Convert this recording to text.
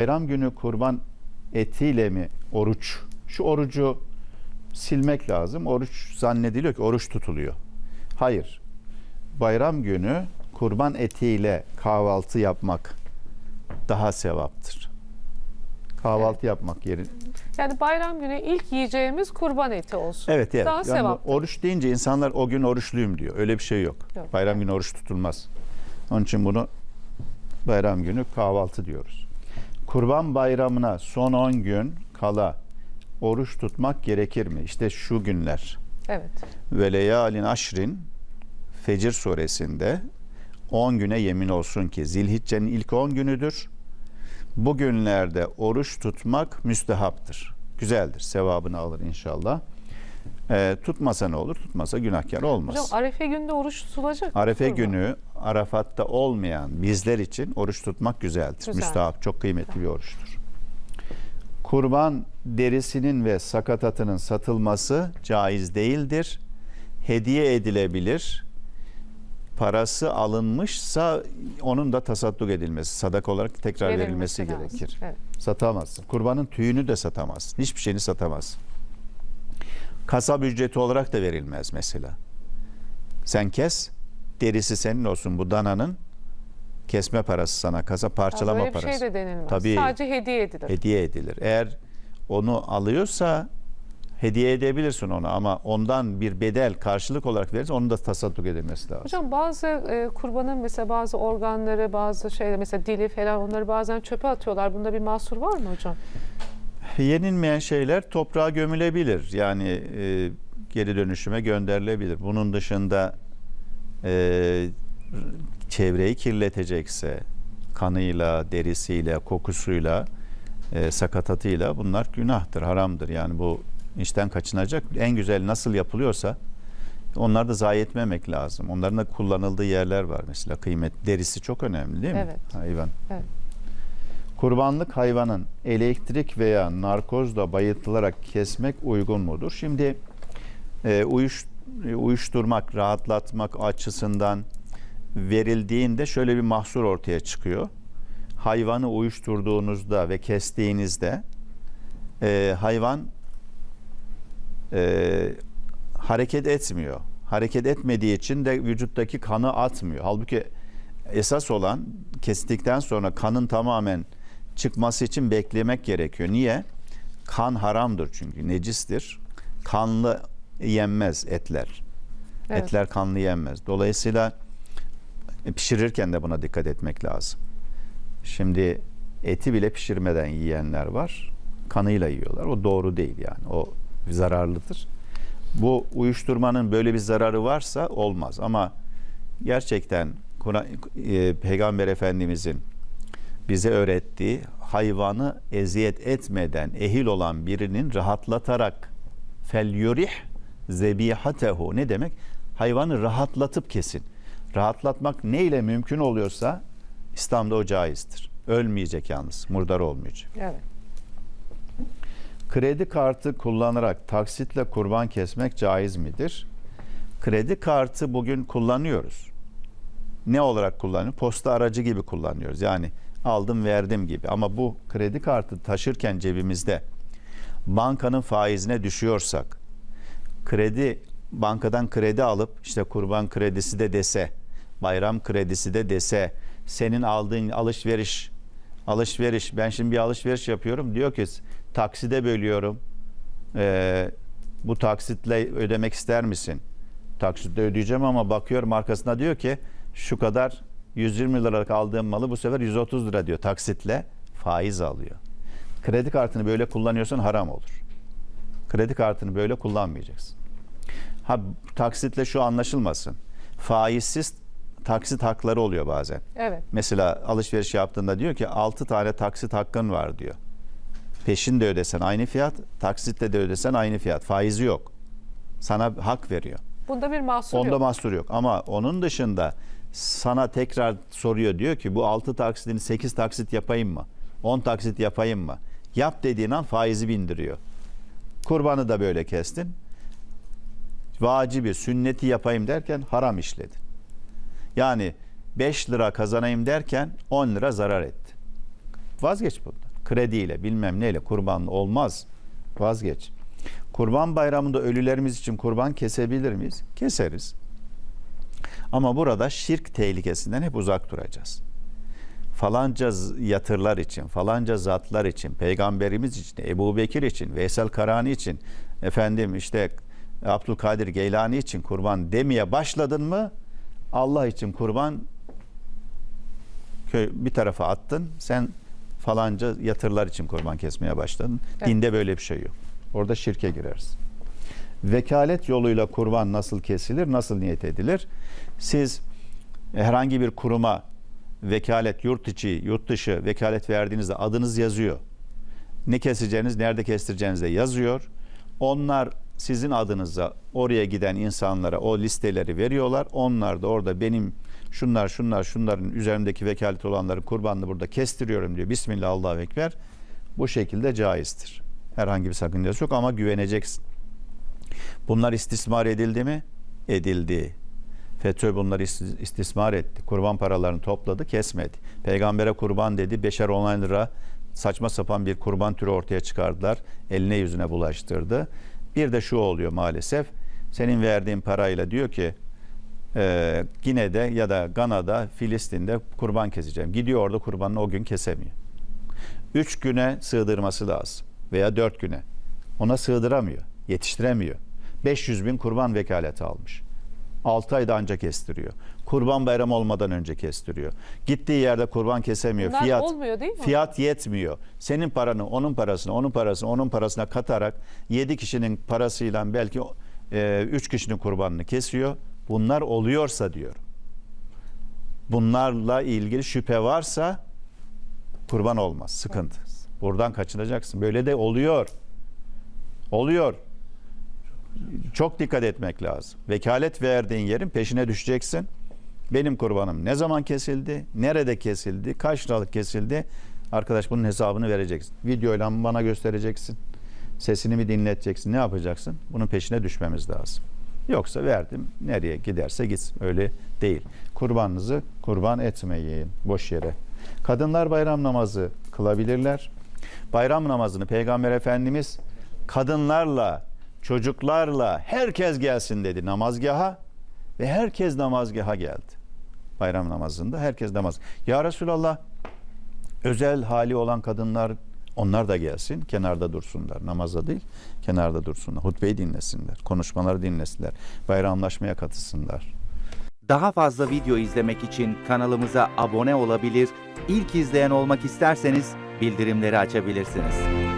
Bayram günü kurban etiyle mi oruç? Şu orucu silmek lazım. Oruç zannediliyor ki oruç tutuluyor. Hayır. Bayram günü kurban etiyle kahvaltı yapmak daha sevaptır. Kahvaltı yapmak yerine. Yani bayram günü ilk yiyeceğimiz kurban eti olsun. Evet evet. Daha Yani sevap. oruç deyince insanlar o gün oruçluyum diyor. Öyle bir şey yok. Yok. Bayram günü oruç tutulmaz. Onun için bunu bayram günü kahvaltı diyoruz. Kurban bayramına son 10 gün kala oruç tutmak gerekir mi? İşte şu günler. Evet. Ve leyalin aşrin Fecir suresinde 10 güne yemin olsun ki Zilhicce'nin ilk 10 günüdür. Bu günlerde oruç tutmak müstehaptır. Güzeldir. Sevabını alır inşallah. Ee, tutmasa ne olur? Tutmasa günahkar olmaz. Hocam Arefe günde oruç tutulacak. mı Arefe günü Arafat'ta olmayan bizler için oruç tutmak güzeldir. Güzel. Müstahap, çok kıymetli bir oruçtur. Kurban derisinin ve sakatatının satılması caiz değildir. Hediye edilebilir. Parası alınmışsa onun da tasadduk edilmesi, sadak olarak tekrar verilmesi, lazım. gerekir. Evet. Satamazsın. Kurbanın tüyünü de satamazsın. Hiçbir şeyini satamazsın. Kasap ücreti olarak da verilmez mesela. Sen kes, derisi senin olsun bu dananın. Kesme parası sana, kasap parçalama Böyle bir parası. şey de denilmez. Tabii. Sadece hediye edilir. Hediye edilir. Eğer onu alıyorsa hediye edebilirsin onu ama ondan bir bedel karşılık olarak verirse onun da tasadduk edilmesi lazım. Hocam bazı e, kurbanın mesela bazı organları, bazı şeyler mesela dili falan onları bazen çöpe atıyorlar. Bunda bir mahsur var mı hocam? Yenilmeyen şeyler toprağa gömülebilir. Yani e, geri dönüşüme gönderilebilir. Bunun dışında e, çevreyi kirletecekse kanıyla, derisiyle, kokusuyla, e, sakatatıyla bunlar günahtır, haramdır. Yani bu işten kaçınacak. En güzel nasıl yapılıyorsa onları da zayi etmemek lazım. Onların da kullanıldığı yerler var mesela. Kıymet derisi çok önemli değil mi? Evet. Hayvan. Evet. Kurbanlık hayvanın elektrik veya narkozla bayıltılarak kesmek uygun mudur? Şimdi e, uyuş, e, uyuşturmak, rahatlatmak açısından verildiğinde şöyle bir mahsur ortaya çıkıyor. Hayvanı uyuşturduğunuzda ve kestiğinizde e, hayvan e, hareket etmiyor. Hareket etmediği için de vücuttaki kanı atmıyor. Halbuki esas olan kestikten sonra kanın tamamen çıkması için beklemek gerekiyor. Niye? Kan haramdır çünkü necistir. Kanlı yenmez etler. Evet. Etler kanlı yenmez. Dolayısıyla e, pişirirken de buna dikkat etmek lazım. Şimdi eti bile pişirmeden yiyenler var. Kanıyla yiyorlar. O doğru değil yani. O zararlıdır. Bu uyuşturmanın böyle bir zararı varsa olmaz ama gerçekten Kur'an- e, Peygamber Efendimizin bize öğrettiği hayvanı eziyet etmeden ehil olan birinin rahatlatarak fel yurih zebihatehu ne demek? Hayvanı rahatlatıp kesin. Rahatlatmak neyle mümkün oluyorsa İslam'da o caizdir. Ölmeyecek yalnız, murdar olmayacak. Evet. Kredi kartı kullanarak taksitle kurban kesmek caiz midir? Kredi kartı bugün kullanıyoruz. Ne olarak kullanıyoruz? Posta aracı gibi kullanıyoruz. Yani aldım verdim gibi. Ama bu kredi kartı taşırken cebimizde bankanın faizine düşüyorsak, kredi bankadan kredi alıp işte kurban kredisi de dese, bayram kredisi de dese, senin aldığın alışveriş alışveriş ben şimdi bir alışveriş yapıyorum. Diyor ki takside bölüyorum. Ee, bu taksitle ödemek ister misin? Taksitle ödeyeceğim ama bakıyorum arkasında diyor ki şu kadar 120 liralık aldığım malı bu sefer 130 lira diyor taksitle faiz alıyor kredi kartını böyle kullanıyorsan haram olur kredi kartını böyle kullanmayacaksın ha taksitle şu anlaşılmasın faizsiz taksit hakları oluyor bazen Evet. Mesela alışveriş yaptığında diyor ki 6 tane taksit hakkın var diyor. Peşin de ödesen aynı fiyat, taksitle de ödesen aynı fiyat. Faizi yok. Sana hak veriyor. Bunda bir mahsur Onda yok. mahsur yok. Ama onun dışında sana tekrar soruyor diyor ki bu 6 taksitini 8 taksit yapayım mı? 10 taksit yapayım mı? Yap dediğin an faizi bindiriyor. Kurbanı da böyle kestin. Vacibi, sünneti yapayım derken haram işledin. Yani 5 lira kazanayım derken 10 lira zarar etti. Vazgeç bundan. krediyle bilmem neyle kurban olmaz. Vazgeç. Kurban bayramında ölülerimiz için kurban kesebilir miyiz? Keseriz. Ama burada şirk tehlikesinden hep uzak duracağız. Falanca yatırlar için, falanca zatlar için, peygamberimiz için, Ebu Bekir için, Veysel Karani için, efendim işte Abdülkadir Geylani için kurban demeye başladın mı Allah için kurban köy bir tarafa attın. Sen falanca yatırlar için kurban kesmeye başladın. Evet. Dinde böyle bir şey yok. Orada şirke gireriz. Vekalet yoluyla kurban nasıl kesilir, nasıl niyet edilir? Siz herhangi bir kuruma vekalet, yurt içi, yurt dışı vekalet verdiğinizde adınız yazıyor. Ne keseceğiniz, nerede kestireceğiniz de yazıyor. Onlar sizin adınıza oraya giden insanlara o listeleri veriyorlar. Onlar da orada benim şunlar şunlar şunların üzerindeki vekalet olanların kurbanını burada kestiriyorum diyor. Bismillah Allahu Ekber. Bu şekilde caizdir. Herhangi bir sakıncası yok ama güveneceksin. Bunlar istismar edildi mi? Edildi. FETÖ bunları isti- istismar etti. Kurban paralarını topladı, kesmedi. Peygambere kurban dedi, beşer on lira saçma sapan bir kurban türü ortaya çıkardılar. Eline yüzüne bulaştırdı. Bir de şu oluyor maalesef. Senin verdiğin parayla diyor ki e, Gine'de ya da Gana'da, Filistin'de kurban keseceğim. Gidiyor orada kurbanını o gün kesemiyor. Üç güne sığdırması lazım veya dört güne. Ona sığdıramıyor, yetiştiremiyor. 500 bin kurban vekaleti almış. 6 ayda ancak kestiriyor. Kurban bayramı olmadan önce kestiriyor. Gittiği yerde kurban kesemiyor. Bunlar fiyat olmuyor değil mi? Fiyat yetmiyor. Senin paranı, onun parasını, onun parasını, onun parasına katarak 7 kişinin parasıyla belki 3 kişinin kurbanını kesiyor. Bunlar oluyorsa diyor. Bunlarla ilgili şüphe varsa kurban olmaz. Sıkıntı. Buradan kaçınacaksın. Böyle de oluyor. Oluyor. Çok dikkat etmek lazım. Vekalet verdiğin yerin peşine düşeceksin. Benim kurbanım ne zaman kesildi? Nerede kesildi? Kaç liralık kesildi? Arkadaş bunun hesabını vereceksin. Videoyla mı bana göstereceksin? Sesini mi dinleteceksin? Ne yapacaksın? Bunun peşine düşmemiz lazım. Yoksa verdim nereye giderse gitsin. Öyle değil. Kurbanınızı kurban etmeyin boş yere. Kadınlar bayram namazı kılabilirler. Bayram namazını Peygamber Efendimiz kadınlarla, çocuklarla herkes gelsin dedi namazgaha ve herkes namazgaha geldi. Bayram namazında herkes namaz. Ya Resulallah özel hali olan kadınlar onlar da gelsin, kenarda dursunlar. Namazda değil, kenarda dursunlar. Hutbeyi dinlesinler, konuşmaları dinlesinler, bayramlaşmaya katılsınlar. Daha fazla video izlemek için kanalımıza abone olabilir, ilk izleyen olmak isterseniz bildirimleri açabilirsiniz.